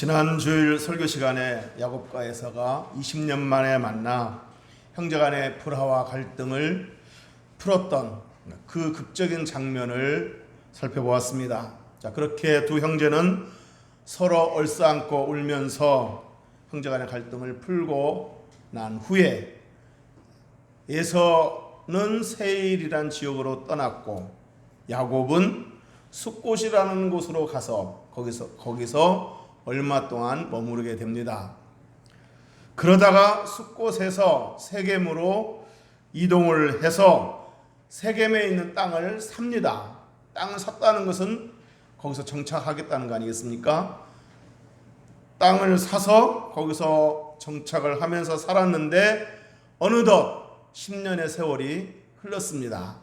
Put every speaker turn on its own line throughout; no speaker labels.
지난 주일 설교 시간에 야곱과 에서가 20년 만에 만나 형제 간의 불화와 갈등을 풀었던 그 극적인 장면을 살펴보았습니다. 자, 그렇게 두 형제는 서로 얼싸안고 울면서 형제 간의 갈등을 풀고 난 후에 에서는 세일이란 지역으로 떠났고 야곱은 숫곳이라는 곳으로 가서 거기서 거기서 얼마 동안 머무르게 됩니다. 그러다가 숫곳에서 세겜으로 이동을 해서 세겜에 있는 땅을 삽니다. 땅을 샀다는 것은 거기서 정착하겠다는 거 아니겠습니까? 땅을 사서 거기서 정착을 하면서 살았는데 어느덧 10년의 세월이 흘렀습니다.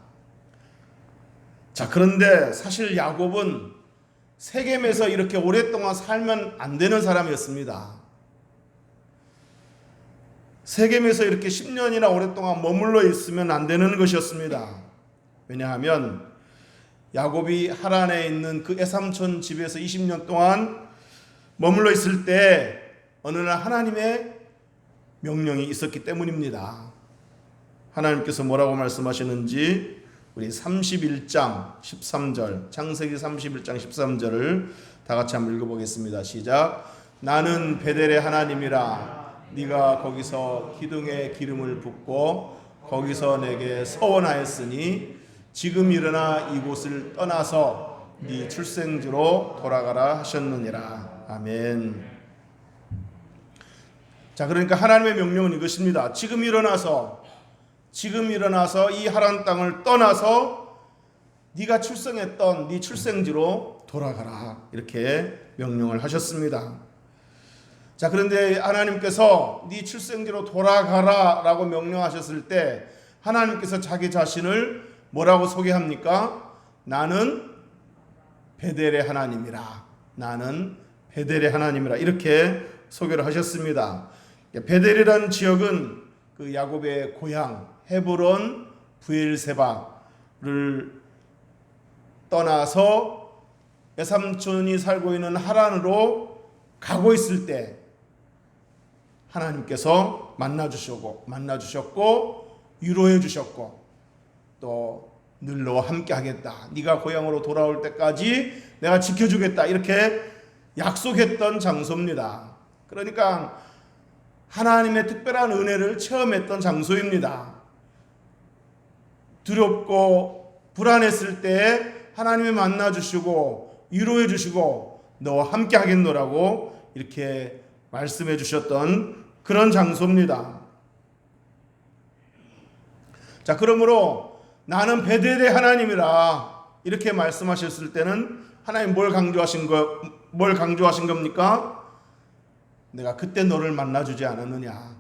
자, 그런데 사실 야곱은 세겜에서 이렇게 오랫동안 살면 안 되는 사람이었습니다. 세겜에서 이렇게 10년이나 오랫동안 머물러 있으면 안 되는 것이었습니다. 왜냐하면 야곱이 하란에 있는 그 애삼촌 집에서 20년 동안 머물러 있을 때 어느 날 하나님의 명령이 있었기 때문입니다. 하나님께서 뭐라고 말씀하시는지 우리 31장 13절 창세기 31장 13절을 다 같이 한번 읽어보겠습니다. 시작. 나는 베델의 하나님이라 네가 거기서 기둥에 기름을 붓고 거기서 내게 서원하였으니 지금 일어나 이곳을 떠나서 네 출생지로 돌아가라 하셨느니라. 아멘. 자, 그러니까 하나님의 명령은 이것입니다. 지금 일어나서 지금 일어나서 이 하란 땅을 떠나서 네가 출생했던 네 출생지로 돌아가라. 이렇게 명령을 하셨습니다. 자, 그런데 하나님께서 네 출생지로 돌아가라라고 명령하셨을 때 하나님께서 자기 자신을 뭐라고 소개합니까? 나는 베델의 하나님이라. 나는 베델의 하나님이라. 이렇게 소개를 하셨습니다. 베델이라는 지역은 그 야곱의 고향 헤브론 부엘세바를 떠나서 외삼촌이 살고 있는 하란으로 가고 있을 때 하나님께서 만나 주셨고 만나 주셨고 위로해 주셨고 또 늘 너와 함께 하겠다. 네가 고향으로 돌아올 때까지 내가 지켜 주겠다. 이렇게 약속했던 장소입니다. 그러니까 하나님의 특별한 은혜를 체험했던 장소입니다. 두렵고 불안했을 때 하나님이 만나 주시고 위로해 주시고 너와 함께 하겠노라고 이렇게 말씀해 주셨던 그런 장소입니다. 자, 그러므로 나는 베델의 하나님이라 이렇게 말씀하셨을 때는 하나님 뭘 강조하신 거, 뭘 강조하신 겁니까? 내가 그때 너를 만나 주지 않았느냐?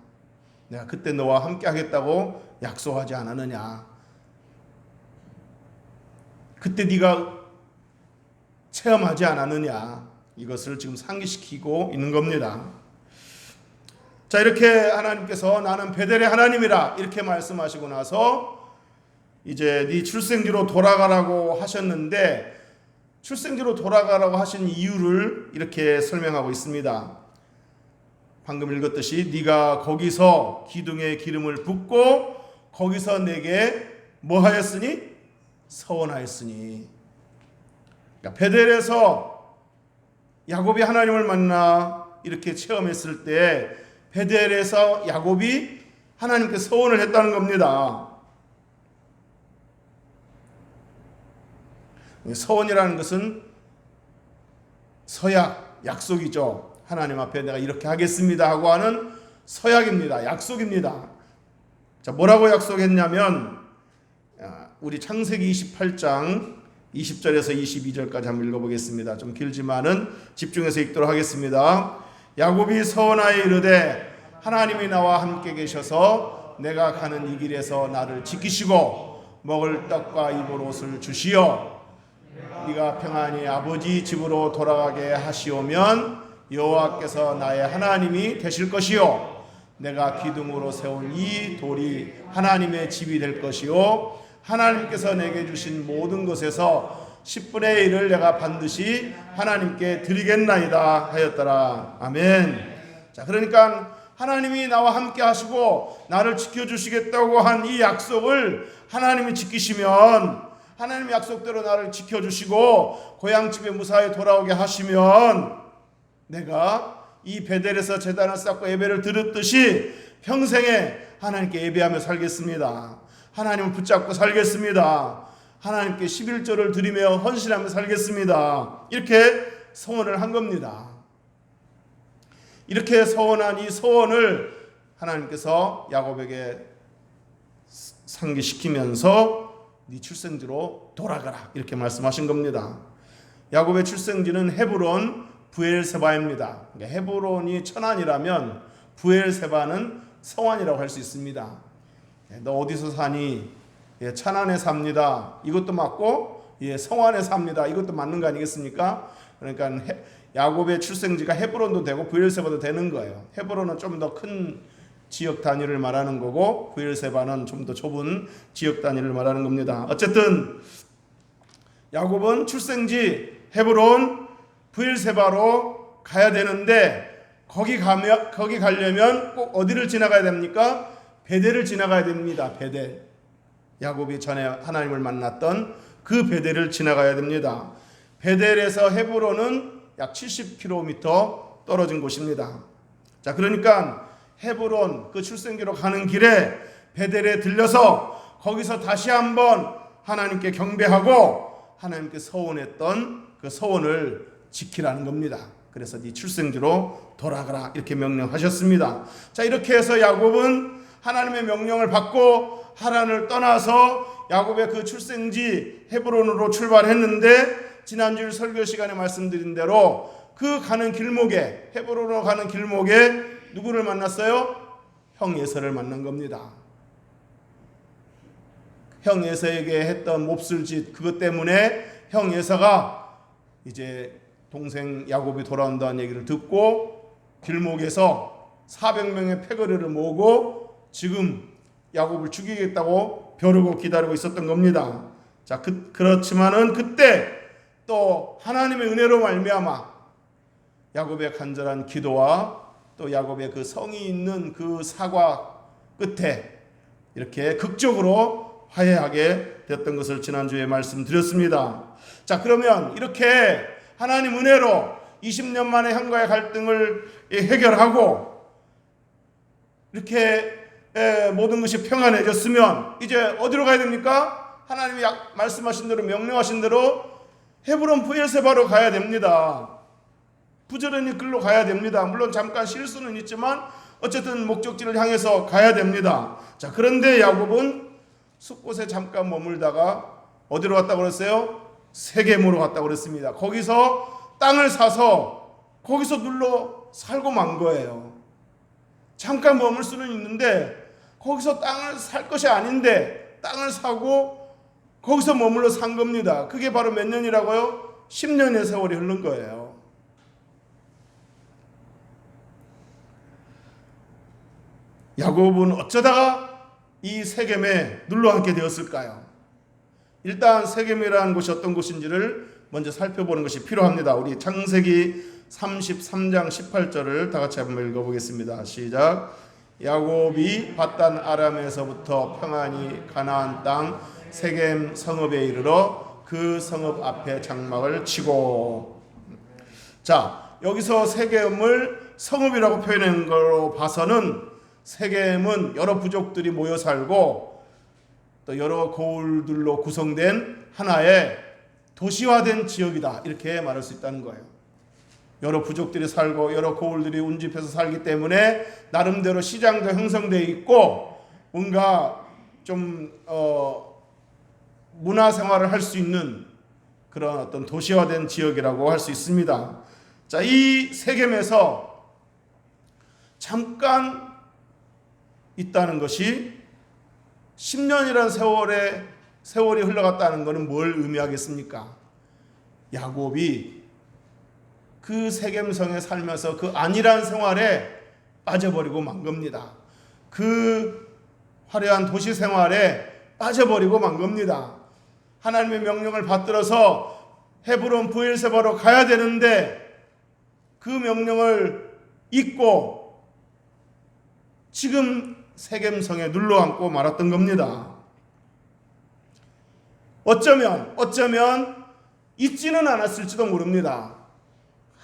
내가 그때 너와 함께 하겠다고 약속하지 않았느냐? 그때 네가 체험하지 않았느냐? 이것을 지금 상기시키고 있는 겁니다. 자, 이렇게 하나님께서 나는 베델의 하나님이라 이렇게 말씀하시고 나서 이제 네 출생지로 돌아가라고 하셨는데 출생지로 돌아가라고 하신 이유를 이렇게 설명하고 있습니다. 방금 읽었듯이 네가 거기서 기둥에 기름을 붓고 거기서 내게 뭐 하였으니 서원하였으니 그러니까 베델에서 야곱이 하나님을 만나 이렇게 체험했을 때 베델에서 야곱이 하나님께 서원을 했다는 겁니다. 서원이라는 것은 서약, 약속이죠. 하나님 앞에 내가 이렇게 하겠습니다 하고 하는 서약입니다. 약속입니다. 자, 뭐라고 약속했냐면 우리 창세기 28장 20절에서 22절까지 한번 읽어보겠습니다. 좀 길지만은 집중해서 읽도록 하겠습니다. 야곱이 서원하여 이르되 하나님이 나와 함께 계셔서 내가 가는 이 길에서 나를 지키시고 먹을 떡과 입을 옷을 주시어 네가 평안히 아버지 집으로 돌아가게 하시오면 여호와께서 나의 하나님이 되실 것이요 내가 기둥으로 세운 이 돌이 하나님의 집이 될 것이요 하나님께서 내게 주신 모든 것에서 10분의 1을 내가 반드시 하나님께 드리겠나이다 하였더라. 아멘. 자, 그러니까 하나님이 나와 함께 하시고 나를 지켜주시겠다고 한 이 약속을 하나님이 지키시면 하나님 약속대로 나를 지켜주시고 고향집에 무사히 돌아오게 하시면 내가 이 베델에서 재단을 쌓고 예배를 드렸듯이 평생에 하나님께 예배하며 살겠습니다. 하나님을 붙잡고 살겠습니다. 하나님께 11조를 드리며 헌신하며 살겠습니다. 이렇게 소원을 한 겁니다. 이렇게 서원한 이 소원을 하나님께서 야곱에게 상기시키면서 네 출생지로 돌아가라 이렇게 말씀하신 겁니다. 야곱의 출생지는 헤브론 부엘세바입니다. 그러니까 헤브론이 천안이라면 부엘세바는 성안이라고 할 수 있습니다. 예, 너 어디서 사니? 예, 천안에 삽니다. 이것도 맞고 예, 성안에 삽니다. 이것도 맞는 거 아니겠습니까? 그러니까 헤, 야곱의 출생지가 헤브론도 되고 부엘세바도 되는 거예요. 헤브론은 좀 더 큰 지역 단위를 말하는 거고 부엘세바는 좀 더 좁은 지역 단위를 말하는 겁니다. 어쨌든 야곱은 출생지 헤브론 부엘세바로 가야 되는데 거기 가면 거기 가려면 꼭 어디를 지나가야 됩니까? 베델을 지나가야 됩니다. 베델. 야곱이 전에 하나님을 만났던 그 베델을 지나가야 됩니다. 베델에서 헤브론은 약 70km 떨어진 곳입니다. 자, 그러니까 헤브론 그 출생지로 가는 길에 베델에 들려서 거기서 다시 한번 하나님께 경배하고 하나님께 서원했던 그 서원을 지키라는 겁니다. 그래서 네 출생지로 돌아가라 이렇게 명령하셨습니다. 자, 이렇게 해서 야곱은 하나님의 명령을 받고 하란을 떠나서 야곱의 그 출생지 헤브론으로 출발했는데 지난주 설교 시간에 말씀드린 대로 그 가는 길목에 헤브론으로 가는 길목에 누구를 만났어요? 형 예서를 만난 겁니다. 형 예서에게 했던 몹쓸 짓 그것 때문에 형 예서가 이제 동생 야곱이 돌아온다는 얘기를 듣고 길목에서 400명의 패거리를 모으고 지금 야곱을 죽이겠다고 벼르고 기다리고 있었던 겁니다. 자, 그, 그렇지만은 그때 또 하나님의 은혜로 말미암아 야곱의 간절한 기도와 또 야곱의 그 성이 있는 그 사과 끝에 이렇게 극적으로 화해하게 됐던 것을 지난주에 말씀드렸습니다. 자, 그러면 이렇게 하나님 은혜로 20년 만에 형과의 갈등을 해결하고 이렇게 모든 것이 평안해졌으면 이제 어디로 가야 됩니까? 하나님이 말씀하신 대로 명령하신 대로 헤브론 부엘세바로 가야 됩니다. 부지런히 글로 가야 됩니다. 물론 잠깐 쉴 수는 있지만 어쨌든 목적지를 향해서 가야 됩니다. 자, 그런데 야곱은 숲곳에 잠깐 머물다가 어디로 갔다 그랬어요? 세겜으로 갔다 그랬습니다. 거기서 땅을 사서 거기서 눌러 살고 만 거예요. 잠깐 머물 수는 있는데 거기서 땅을 살 것이 아닌데 땅을 사고 거기서 머물러 산 겁니다. 그게 바로 몇 년이라고요? 10년의 세월이 흐른 거예요. 야곱은 어쩌다가 이 세겜에 눌러 앉게 되었을까요? 일단 세겜이라는 곳이 어떤 곳인지를 먼저 살펴보는 것이 필요합니다. 우리 창세기 33장 18절을 다 같이 한번 읽어보겠습니다. 시작. 야곱이 바단 아람에서부터 평안히 가나안 땅 세겜 성읍에 이르러 그 성읍 앞에 장막을 치고 자 여기서 세겜을 성읍이라고 표현한 걸로 봐서는 세겜은 여러 부족들이 모여 살고 또 여러 고을들로 구성된 하나의 도시화된 지역이다 이렇게 말할 수 있다는 거예요. 여러 부족들이 살고 여러 고을들이 운집해서 살기 때문에 나름대로 시장도 형성되어 있고 뭔가 좀 어, 문화 생활을 할 수 있는 그런 어떤 도시화된 지역이라고 할 수 있습니다. 자, 이 세겜에서 잠깐 있다는 것이 10년이라는 세월에 세월이 흘러갔다는 것은 뭘 의미하겠습니까? 야곱이 그 세겜성에 살면서 그 안일한 생활에 빠져버리고 만 겁니다. 그 화려한 도시 생활에 빠져버리고 만 겁니다. 하나님의 명령을 받들어서 헤브론 부엘세바로 가야 되는데 그 명령을 잊고 지금 세겜성에 눌러앉고 말았던 겁니다. 어쩌면 어쩌면 잊지는 않았을지도 모릅니다.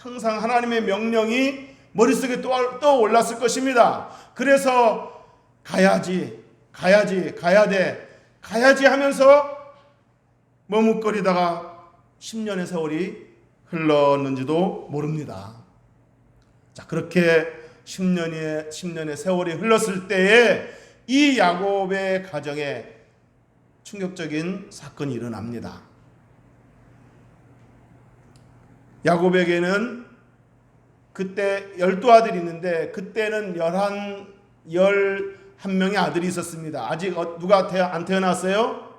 항상 하나님의 명령이 머릿속에 또 떠올랐을 것입니다. 그래서 가야지, 가야지, 가야 돼, 가야지 하면서 머뭇거리다가 10년의 세월이 흘렀는지도 모릅니다. 자, 그렇게 10년의 10년의 세월이 흘렀을 때에 이 야곱의 가정에 충격적인 사건이 일어납니다. 야곱에게는 그때 열두 아들이 있는데 그때는 열한 열한 명의 아들이 있었습니다. 아직 어- 누가 태- 안 태어났어요?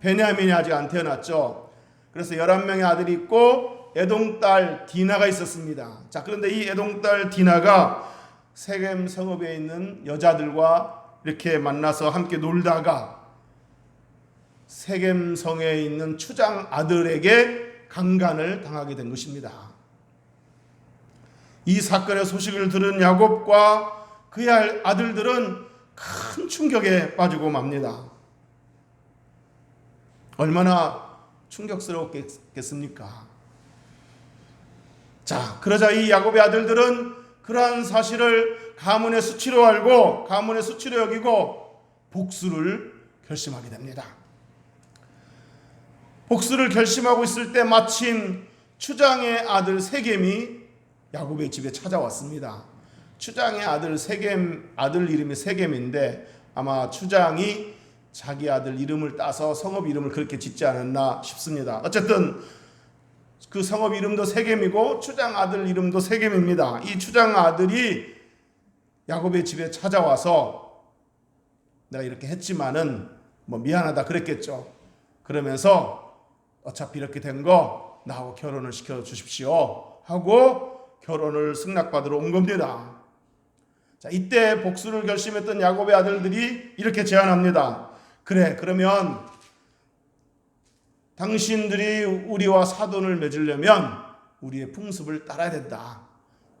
베냐민이 아직 안 태어났죠. 그래서 열한 명의 아들이 있고 애동 딸 디나가 있었습니다. 자 그런데 이 애동 딸 디나가 세겜 성읍에 있는 여자들과 이렇게 만나서 함께 놀다가 세겜 성에 있는 추장 아들에게 강간을 당하게 된 것입니다. 이 사건의 소식을 들은 야곱과 그의 아들들은 큰 충격에 빠지고 맙니다. 얼마나 충격스러웠겠습니까? 자, 그러자 이 야곱의 아들들은 그러한 사실을 가문의 수치로 알고 가문의 수치로 여기고 복수를 결심하게 됩니다. 복수를 결심하고 있을 때 마침 추장의 아들 세겜이 야곱의 집에 찾아왔습니다. 추장의 아들 세겜 아들 이름이 세겜인데 아마 추장이 자기 아들 이름을 따서 성읍 이름을 그렇게 짓지 않았나 싶습니다. 어쨌든 그 성읍 이름도 세겜이고 추장 아들 이름도 세겜입니다. 이 추장 아들이 야곱의 집에 찾아와서 내가 이렇게 했지만은 뭐 미안하다 그랬겠죠. 그러면서 어차피 이렇게 된 거 나하고 결혼을 시켜 주십시오 하고 결혼을 승낙받으러 온 겁니다. 자, 이때 복수를 결심했던 야곱의 아들들이 이렇게 제안합니다. 그래, 그러면 당신들이 우리와 사돈을 맺으려면 우리의 풍습을 따라야 된다.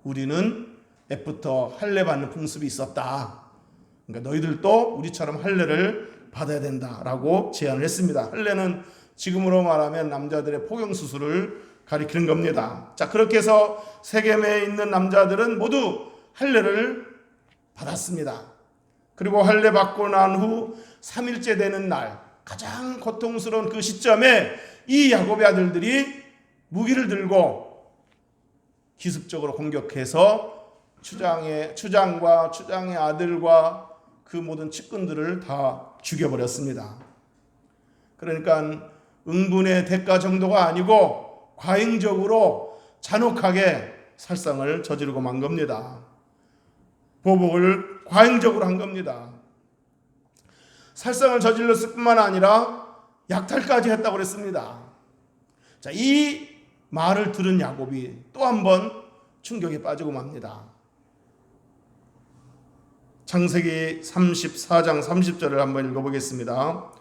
우리는 애부터 할례 받는 풍습이 있었다. 그러니까 너희들도 우리처럼 할례를 받아야 된다라고 제안을 했습니다. 할례는 지금으로 말하면 남자들의 포경 수술을 가리키는 겁니다. 자, 그렇게 해서 세겜에 있는 남자들은 모두 할례를 받았습니다. 그리고 할례 받고 난 후 3일째 되는 날 가장 고통스러운 그 시점에 이 야곱의 아들들이 무기를 들고 기습적으로 공격해서 추장의 추장과 추장의 아들과 그 모든 측근들을 다 죽여버렸습니다. 그러니까 응분의 대가 정도가 아니고 과잉적으로 잔혹하게 살상을 저지르고 만 겁니다. 보복을 과잉적으로 한 겁니다. 살상을 저질렀을 뿐만 아니라 약탈까지 했다고 그랬습니다. 자, 이 말을 들은 야곱이 또 한 번 충격에 빠지고 맙니다. 창세기 34장 30절을 한번 읽어보겠습니다.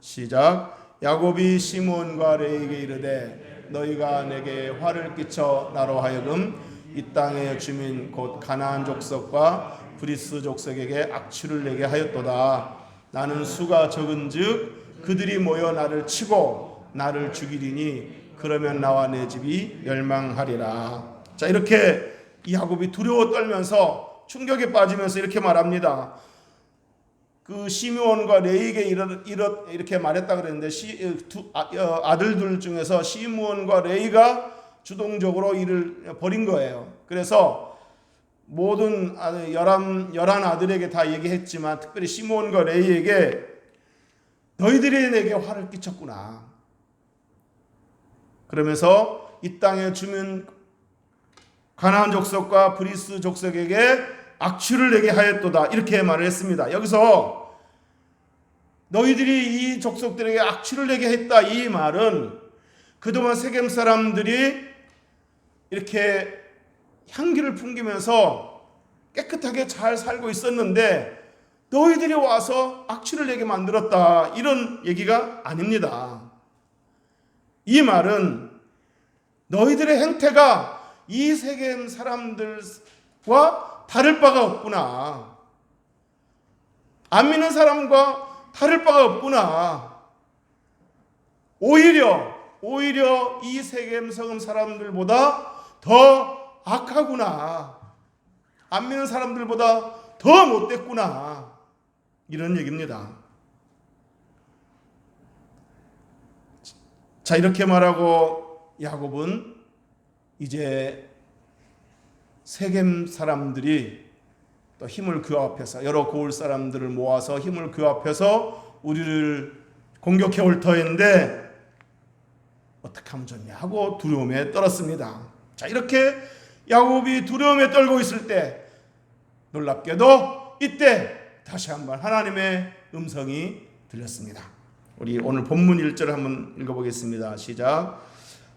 시작. 야곱이 시몬과 레에게 이르되 너희가 내게 화를 끼쳐 나로 하여금 이 땅의 주민 곧 가나안 족속과 브리스 족속에게 악취를 내게 하였도다. 나는 수가 적은즉 그들이 모여 나를 치고 나를 죽이리니 그러면 나와 내 집이 멸망하리라. 자 이렇게 야곱이 두려워 떨면서 충격에 빠지면서 이렇게 말합니다. 그 시므온과 레이에게 이렇게 말했다 그랬는데 시, 두, 아, 들들 중에서 시므온과 레이가 주동적으로 이를 버린 거예요. 그래서 모든 열한 열한 아들에게 다 얘기했지만 특별히 시므온과 레이에게 너희들이 내게 화를 끼쳤구나. 그러면서 이 땅에 주민 가나안 족속과 브리스 족속에게 악취를 내게 하였도다 이렇게 말을 했습니다. 여기서 너희들이 이 족속들에게 악취를 내게 했다 이 말은 그동안 세겜 사람들이 이렇게 향기를 풍기면서 깨끗하게 잘 살고 있었는데 너희들이 와서 악취를 내게 만들었다 이런 얘기가 아닙니다. 이 말은 너희들의 행태가 이 세겜 사람들과 다를 바가 없구나. 안 믿는 사람과 다를 바가 없구나. 오히려 오히려 이 세겜 성음 사람들보다 더 악하구나. 안 믿는 사람들보다 더 못됐구나. 이런 얘기입니다. 자, 이렇게 말하고 야곱은 이제 세겜 사람들이 또 힘을 규합해서 여러 고을 사람들을 모아서 힘을 규합해서 우리를 공격해 올 터인데 어떻게 하면 좋냐 하고 두려움에 떨었습니다. 자, 이렇게 야곱이 두려움에 떨고 있을 때 놀랍게도 이때 다시 한번 하나님의 음성이 들렸습니다. 우리 오늘 본문 1절 한번 읽어보겠습니다. 시작.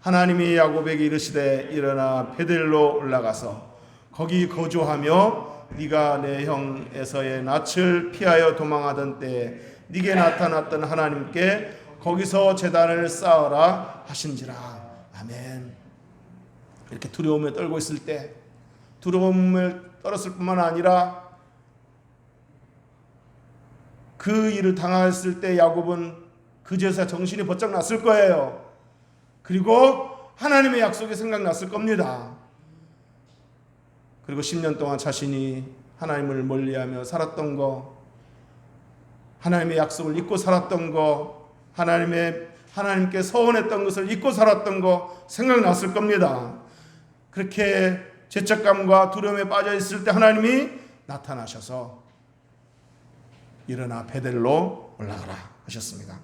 하나님이 야곱에게 이르시되 일어나 베델로 올라가서 거기 거주하며 네가 내 형 에서의 낯을 피하여 도망하던 때에 네게 나타났던 하나님께 거기서 제단을 쌓아라 하신지라. 아멘. 이렇게 두려움에 떨고 있을 때 두려움을 떨었을 뿐만 아니라 그 일을 당했을 때 야곱은 그제서 정신이 번쩍 났을 거예요. 그리고 하나님의 약속이 생각났을 겁니다. 그리고 10년 동안 자신이 하나님을 멀리하며 살았던 거, 하나님의 약속을 잊고 살았던 거, 하나님의 하나님께 서원했던 것을 잊고 살았던 거 생각났을 겁니다. 그렇게 죄책감과 두려움에 빠져 있을 때 하나님이 나타나셔서 일어나 베델로 올라가라 하셨습니다.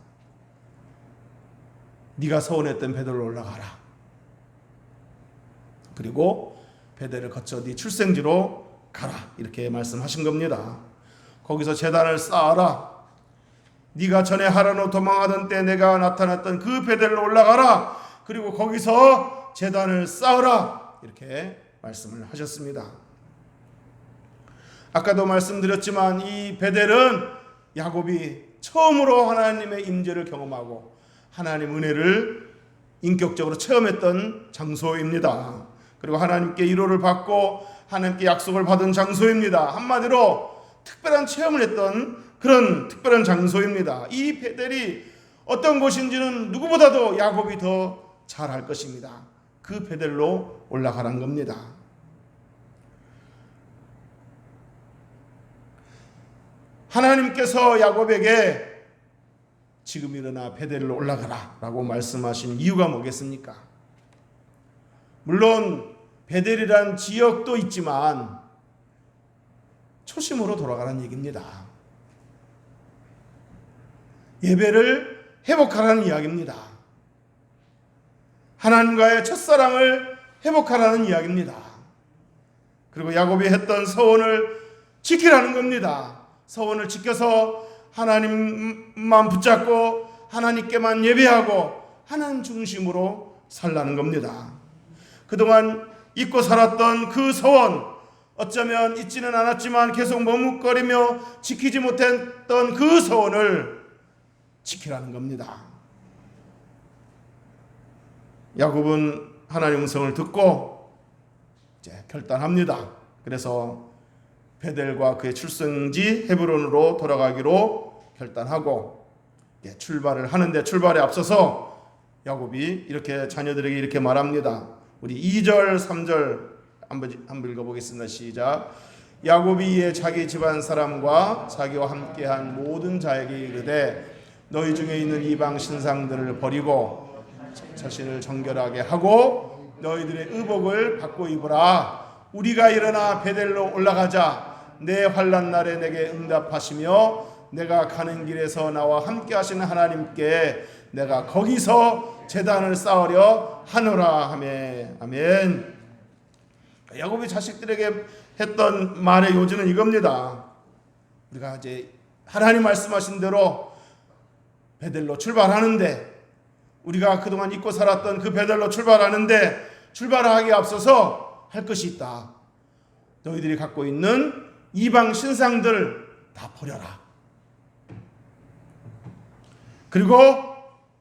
네가 서원했던 베델로 올라가라. 그리고 베델을 거쳐 네 출생지로 가라 이렇게 말씀하신 겁니다. 거기서 재단을 쌓아라. 네가 전에 하라노 도망하던 때 내가 나타났던 그 베델로 올라가라. 그리고 거기서 재단을 쌓으라 이렇게 말씀을 하셨습니다. 아까도 말씀드렸지만 이 베델은 야곱이 처음으로 하나님의 임재를 경험하고 하나님 은혜를 인격적으로 체험했던 장소입니다. 그리고 하나님께 위로를 받고 하나님께 약속을 받은 장소입니다. 한마디로 특별한 체험을 했던 그런 특별한 장소입니다. 이 베델이 어떤 곳인지는 누구보다도 야곱이 더 잘 알 것입니다. 그 베델로 올라가란 겁니다. 하나님께서 야곱에게 지금 일어나 베델로 올라가라 라고 말씀하신 이유가 뭐겠습니까? 물론 베델이란 지역도 있지만 초심으로 돌아가라는 얘기입니다. 예배를 회복하라는 이야기입니다. 하나님과의 첫사랑을 회복하라는 이야기입니다. 그리고 야곱이 했던 서원을 지키라는 겁니다. 서원을 지켜서 하나님만 붙잡고 하나님께만 예배하고 하나님 중심으로 살라는 겁니다. 그동안 잊고 살았던 그 서원, 어쩌면 잊지는 않았지만 계속 머뭇거리며 지키지 못했던 그 서원을 지키라는 겁니다. 야곱은 하나님 음성을 듣고 이제 결단합니다. 그래서 베델과 그의 출생지 헤브론으로 돌아가기로 결단하고 출발을 하는데 출발에 앞서서 야곱이 이렇게 자녀들에게 이렇게 말합니다. 우리 2절, 3절 한번 한번 읽어보겠습니다. 시작. 야곱이 이에 자기 집안 사람과 자기와 함께한 모든 자에게 이르되 너희 중에 있는 이방 신상들을 버리고 자신을 정결하게 하고 너희들의 의복을 받고 입으라. 우리가 일어나 베델로 올라가자. 내 환란 날에 내게 응답하시며 내가 가는 길에서 나와 함께 하시는 하나님께 내가 거기서 재단을 쌓으려 하노라 하매 아멘. 야곱이 자식들에게 했던 말의 요지는 이겁니다. 우리가 이제 하나님 말씀하신 대로 베델로 출발하는데 우리가 그동안 잊고 살았던 그 베델로 출발하는데 출발하기에 앞서서 할 것이 있다. 너희들이 갖고 있는 이방 신상들 다 버려라. 그리고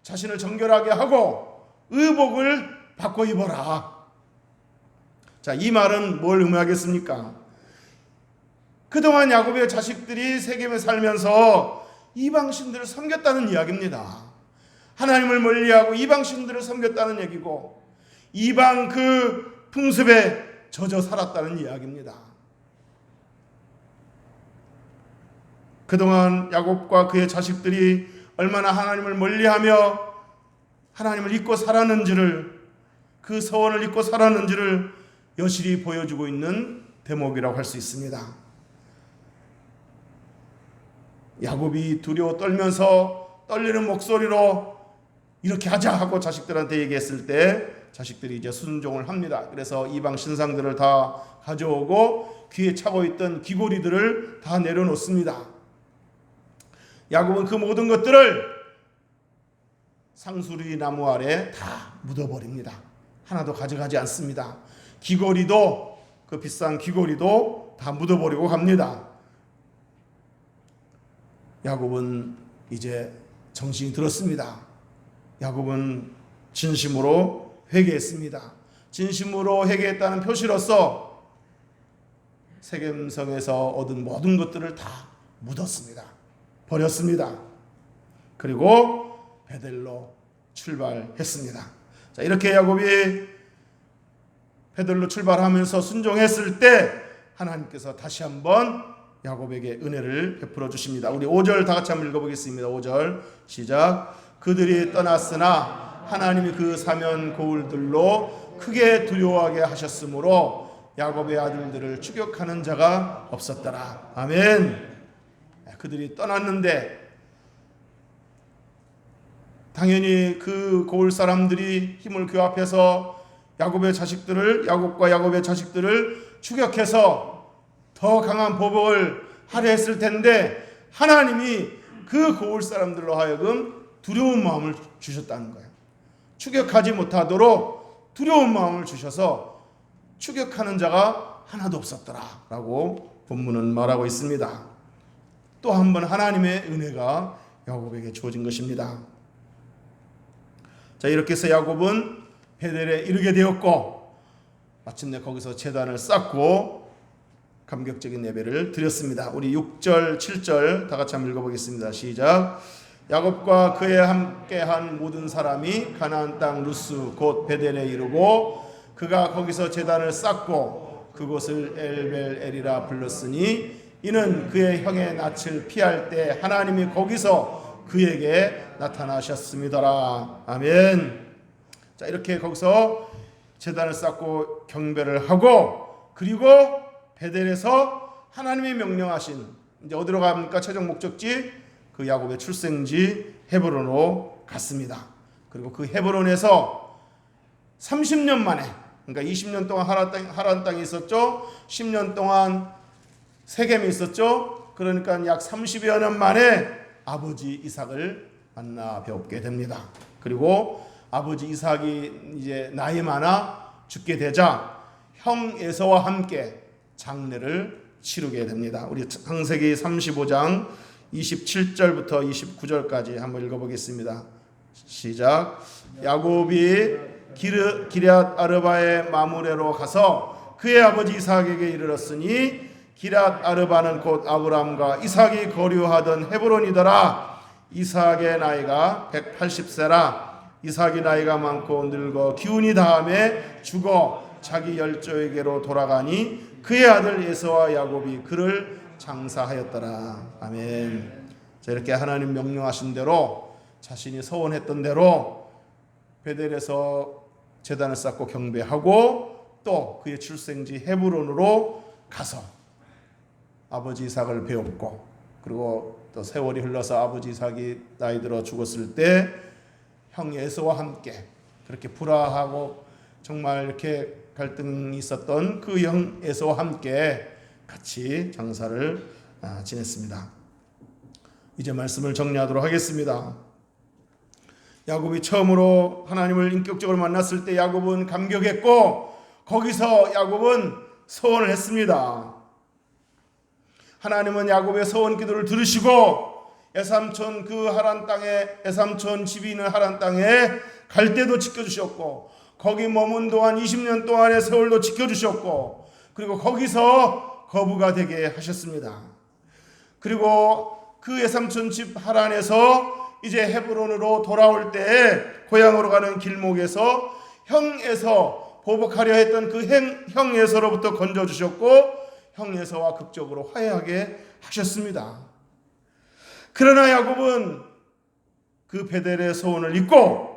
자신을 정결하게 하고 의복을 바꿔 입어라. 자, 이 말은 뭘 의미하겠습니까? 그동안 야곱의 자식들이 세겜에 살면서 이방신들을 섬겼다는 이야기입니다. 하나님을 멀리하고 이방신들을 섬겼다는 얘기고 이방 그 풍습에 젖어 살았다는 이야기입니다. 그동안 야곱과 그의 자식들이 얼마나 하나님을 멀리하며 하나님을 잊고 살았는지를 그 서원을 잊고 살았는지를 여실히 보여주고 있는 대목이라고 할 수 있습니다. 야곱이 두려워 떨면서 떨리는 목소리로 이렇게 하자 하고 자식들한테 얘기했을 때 자식들이 이제 순종을 합니다. 그래서 이방 신상들을 다 가져오고 귀에 차고 있던 귀고리들을 다 내려놓습니다. 야곱은 그 모든 것들을 상수리 나무 아래 다 묻어버립니다. 하나도 가져가지 않습니다. 귀고리도 그 비싼 귀고리도 다 묻어버리고 갑니다. 야곱은 이제 정신이 들었습니다. 야곱은 진심으로 회개했습니다. 진심으로 회개했다는 표시로서 세겜성에서 얻은 모든 것들을 다 묻었습니다. 버렸습니다. 그리고 베델로 출발했습니다. 자, 이렇게 야곱이 베델로 출발하면서 순종했을 때 하나님께서 다시 한번 야곱에게 은혜를 베풀어 주십니다. 우리 5절 다 같이 한번 읽어보겠습니다. 5절 시작. 그들이 떠났으나 하나님이 그 사면 고울들로 크게 두려워하게 하셨으므로 야곱의 아들들을 추격하는 자가 없었더라. 아멘. 그들이 떠났는데 당연히 그 고을 사람들이 힘을 교합해서 야곱의 자식들을 야곱과 야곱의 자식들을 추격해서 더 강한 보복을 하려 했을 텐데 하나님이 그 고을 사람들로 하여금 두려운 마음을 주셨다는 거예요. 추격하지 못하도록 두려운 마음을 주셔서 추격하는 자가 하나도 없었더라라고 본문은 말하고 있습니다. 또 한 번 하나님의 은혜가 야곱에게 주어진 것입니다. 자 이렇게 해서 야곱은 베델에 이르게 되었고 마침내 거기서 제단을 쌓고 감격적인 예배를 드렸습니다. 우리 6절, 7절 다 같이 한번 읽어보겠습니다. 시작. 야곱과 그에 함께한 모든 사람이 가나안 땅 루스 곧 베델에 이르고 그가 거기서 제단을 쌓고 그곳을 엘벨엘이라 불렀으니 이는 그의 형의 낯을 피할 때 하나님이 거기서 그에게 나타나셨습니다라. 아멘. 자, 이렇게 거기서 제단을 쌓고 경배를 하고 그리고 베델에서 하나님이 명령하신 이제 어디로 갑니까? 최종 목적지 그 야곱의 출생지 헤브론으로 갔습니다. 그리고 그 헤브론에서 30년 만에 그러니까 20년 동안 하란 땅 하란 땅이 있었죠. 10년 동안 세겜이 있었죠. 그러니까 약 30여 년 만에 아버지 이삭을 만나 뵙게 됩니다. 그리고 아버지 이삭이 이제 나이 많아 죽게 되자 형 에서와 함께 장례를 치르게 됩니다. 우리 창세기 35장 27절부터 29절까지 한번 읽어보겠습니다. 시작. 야곱이 기르, 기럇 아르바의 마무레로 가서 그의 아버지 이삭에게 이르렀으니 기럇 아르바는 곧 아브람과 이삭이 거류하던 헤브론이더라. 이삭의 나이가 180세라. 이삭이 나이가 많고 늙어 기운이 다음에 죽어 자기 열조에게로 돌아가니 그의 아들 에서와 야곱이 그를 장사하였더라. 아멘. 자 이렇게 하나님 명령하신 대로 자신이 서원했던 대로 베델에서 제단을 쌓고 경배하고 또 그의 출생지 헤브론으로 가서 아버지 이삭을 배웠고 그리고 또 세월이 흘러서 아버지 이삭이 나이 들어 죽었을 때 형 에서와 함께 그렇게 불화하고 정말 이렇게 갈등이 있었던 그 형 에서와 함께 같이 장사를 아, 지냈습니다. 이제 말씀을 정리하도록 하겠습니다. 야곱이 처음으로 하나님을 인격적으로 만났을 때 야곱은 감격했고 거기서 야곱은 서원을 했습니다. 하나님은 야곱의 서원 기도를 들으시고 에삼촌 그 하란 땅에 에삼촌 집이 있는 하란 땅에 갈 때도 지켜 주셨고 거기 머문 동안 20년 동안의 세월도 지켜주셨고 그리고 거기서 거부가 되게 하셨습니다. 그리고 그 예삼촌 집 하란에서 이제 헤브론으로 돌아올 때 고향으로 가는 길목에서 형에서 보복하려 했던 그 형, 형에서로부터 건져주셨고 형에서와 극적으로 화해하게 하셨습니다. 그러나 야곱은 그 베델의 소원을 잊고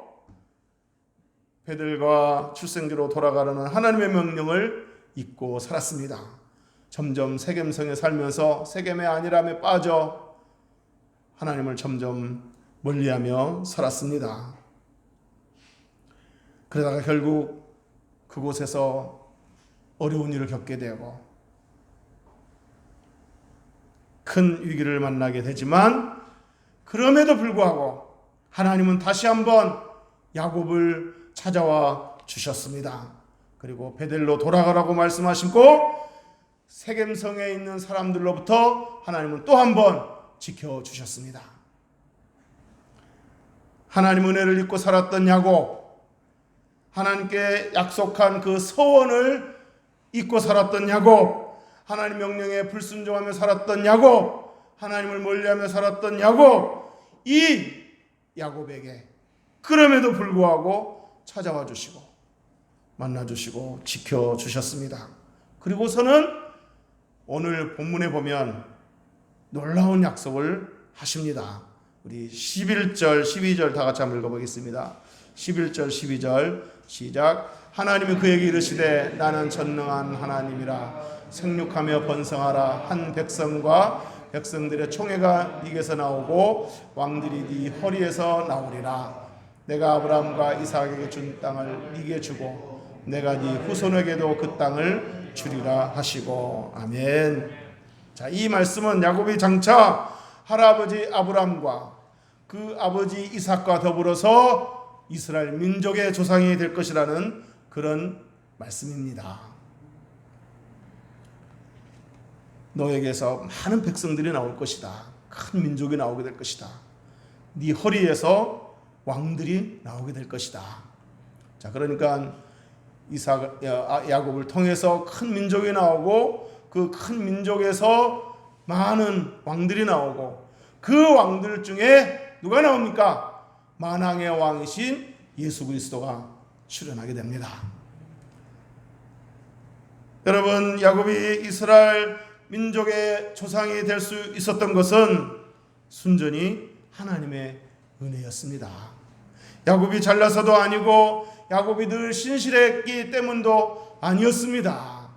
베델과 출생지로 돌아가려는 하나님의 명령을 잊고 살았습니다. 점점 세겜성에 살면서 세겜의 안일함에 빠져 하나님을 점점 멀리하며 살았습니다. 그러다가 결국 그곳에서 어려운 일을 겪게 되고 큰 위기를 만나게 되지만 그럼에도 불구하고 하나님은 다시 한번 야곱을 찾아와 주셨습니다. 그리고 베델로 돌아가라고 말씀하시고 세겜성에 있는 사람들로부터 하나님은 또 한 번 지켜 주셨습니다. 하나님 은혜를 잊고 살았던 야곱, 하나님께 약속한 그 서원을 잊고 살았던 야곱, 하나님 명령에 불순종하며 살았던 야곱, 하나님을 멀리하며 살았던 야곱, 이 야곱에게 그럼에도 불구하고 찾아와 주시고 만나 주시고 지켜 주셨습니다. 그리고서는 오늘 본문에 보면 놀라운 약속을 하십니다. 우리 11절, 12절 다 같이 한번 읽어보겠습니다. 11절, 12절 시작. 하나님이 그에게 이르시되 나는 전능한 하나님이라 생육하며 번성하라 한 백성과 백성들의 총회가 네게서 나오고 왕들이 네 허리에서 나오리라. 내가 아브라함과 이삭에게 준 땅을 네게 주고 내가 네 후손에게도 그 땅을 주리라 하시고 아멘. 자, 이 말씀은 야곱이 장차 할아버지 아브라함과 그 아버지 이삭과 더불어서 이스라엘 민족의 조상이 될 것이라는 그런 말씀입니다. 너에게서 많은 백성들이 나올 것이다. 큰 민족이 나오게 될 것이다. 네 허리에서 왕들이 나오게 될 것이다. 자, 그러니까 이삭 아, 야곱을 통해서 큰 민족이 나오고 그 큰 민족에서 많은 왕들이 나오고 그 왕들 중에 누가 나옵니까? 만왕의 왕이신 예수 그리스도가 출현하게 됩니다. 여러분, 야곱이 이스라엘 민족의 조상이 될 수 있었던 것은 순전히 하나님의 은혜였습니다. 야곱이 잘나서도 아니고 야곱이 늘 신실했기 때문도 아니었습니다.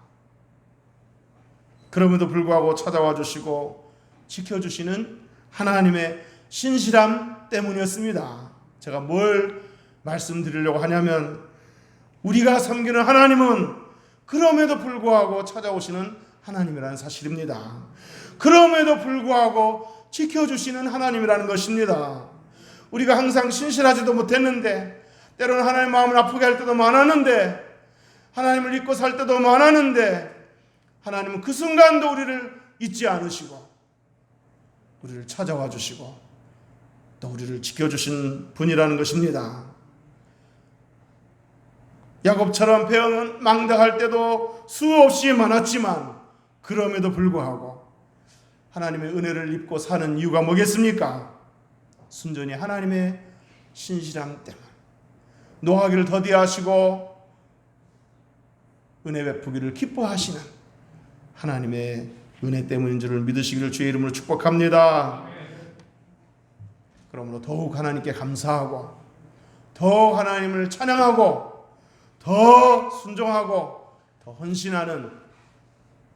그럼에도 불구하고 찾아와 주시고 지켜주시는 하나님의 신실함 때문이었습니다. 제가 뭘 말씀드리려고 하냐면 우리가 섬기는 하나님은 그럼에도 불구하고 찾아오시는 하나님이라는 사실입니다. 그럼에도 불구하고 지켜주시는 하나님이라는 것입니다. 우리가 항상 신실하지도 못했는데 때로는 하나님 마음을 아프게 할 때도 많았는데 하나님을 잊고 살 때도 많았는데 하나님은 그 순간도 우리를 잊지 않으시고 우리를 찾아와 주시고 또 우리를 지켜주신 분이라는 것입니다. 야곱처럼 배영은 망당할 때도 수없이 많았지만 그럼에도 불구하고 하나님의 은혜를 입고 사는 이유가 뭐겠습니까? 순전히 하나님의 신실함 때문. 노하기를 더디하시고 은혜 베푸기를 기뻐하시는 하나님의 은혜 때문인 줄을 믿으시기를 주의 이름으로 축복합니다. 그러므로 더욱 하나님께 감사하고 더 하나님을 찬양하고 더 순종하고 더 헌신하는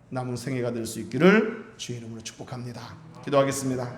남은 생애가 될 수 있기를 주의 이름으로 축복합니다. 기도하겠습니다.